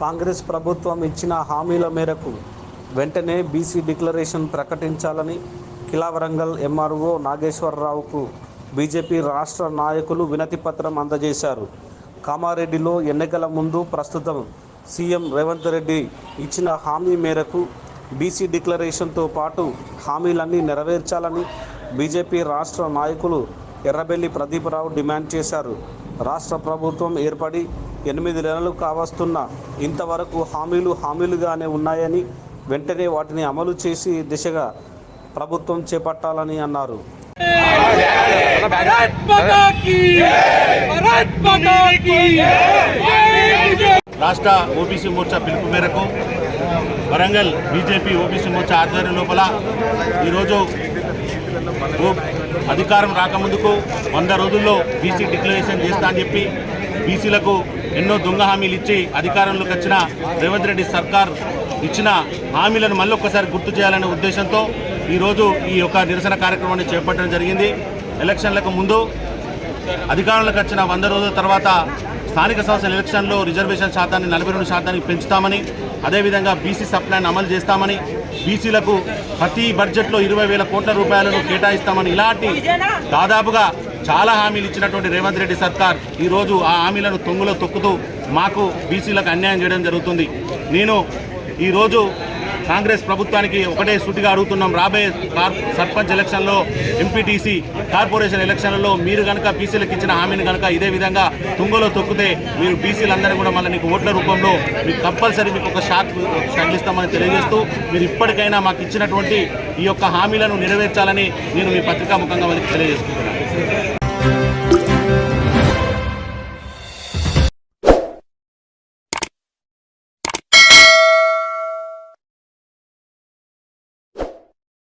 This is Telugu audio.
కాంగ్రెస్ ప్రభుత్వం ఇచ్చిన హామీల మేరకు వెంటనే బీసీ డిక్లరేషన్ ప్రకటించాలని కిలావరంగల్ ఎంఆర్ఓ నాగేశ్వరరావుకు బీజేపీ రాష్ట్ర నాయకులు వినతిపత్రం అందజేశారు. కామారెడ్డిలో ఎన్నికల ముందు ప్రస్తుతం సీఎం రేవంత్ రెడ్డి ఇచ్చిన హామీ మేరకు బీసీ డిక్లరేషన్తో పాటు హామీలన్నీ నెరవేర్చాలని బీజేపీ రాష్ట్ర నాయకులు ఎర్రబెల్లి ప్రదీపరావు డిమాండ్ చేశారు. రాష్ట్ర ప్రభుత్వం ఏర్పడి ఎనిమిది నెలలు కావస్తున్నా ఇంతవరకు హామీలు హామీలుగానే ఉన్నాయని వెంటనే వాటిని అమలు చేసి దిశగా ప్రభుత్వం చేపట్టాలని అన్నారు. రాష్ట్ర ఓబీసీ మోర్చా పిలుపు మేరకు వరంగల్ బీజేపీ ఓబీసీ మోర్చా ఆధ్వర్యం లోపల ఈరోజు అధికారం రాకముందుకు వంద రోజుల్లో బీసీ డిక్లరేషన్ చేస్తా అని చెప్పి బీసీలకు ఎన్నో దొంగ హామీలు ఇచ్చి అధికారంలోకి వచ్చిన రేవంత్ రెడ్డి సర్కార్ ఇచ్చిన హామీలను మళ్ళీ ఒక్కసారి గుర్తు చేయాలనే ఉద్దేశంతో ఈరోజు ఈ యొక్క నిరసన కార్యక్రమాన్ని చేపట్టడం జరిగింది. ఎలక్షన్లకు ముందు అధికారంలోకి వచ్చిన వంద రోజుల తర్వాత స్థానిక సంస్థల ఎలక్షన్లో రిజర్వేషన్ శాతాన్ని నలభై రెండు శాతానికి పెంచుతామని అదేవిధంగా బీసీ సప్లైని అమలు చేస్తామని బీసీలకు ప్రతి బడ్జెట్లో ఇరవై వేల కోట్ల రూపాయలను కేటాయిస్తామని ఇలాంటి దాదాపుగా చాలా హామీలు ఇచ్చినటువంటి రేవంత్ రెడ్డి సర్కార్ ఈరోజు ఆ హామీలను తొంగులో తొక్కుతూ మాకు బీసీలకు అన్యాయం చేయడం జరుగుతుంది. నేను ఈరోజు కాంగ్రెస్ ప్రభుత్వానికి ఒకటే సూటిగా అడుగుతున్నాం రాబోయే కార్ సర్పంచ్ ఎలక్షన్లో ఎంపీటీసీ కార్పొరేషన్ ఎలక్షన్లలో మీరు కనుక బీసీలకు ఇచ్చిన హామీని కనుక ఇదే విధంగా తుంగలో తొక్కితే మీరు బీసీలందరూ కూడా మళ్ళీ నీకు ఓట్ల రూపంలో మీకు కంపల్సరీ మీకు ఒక షాక్ తగిలిస్తామని తెలియజేస్తూ మీరు ఇప్పటికైనా మాకు ఇచ్చినటువంటి ఈ యొక్క హామీలను నెరవేర్చాలని నేను మీ పత్రికాముఖంగా వారికి తెలియజేసుకుంటున్నాను.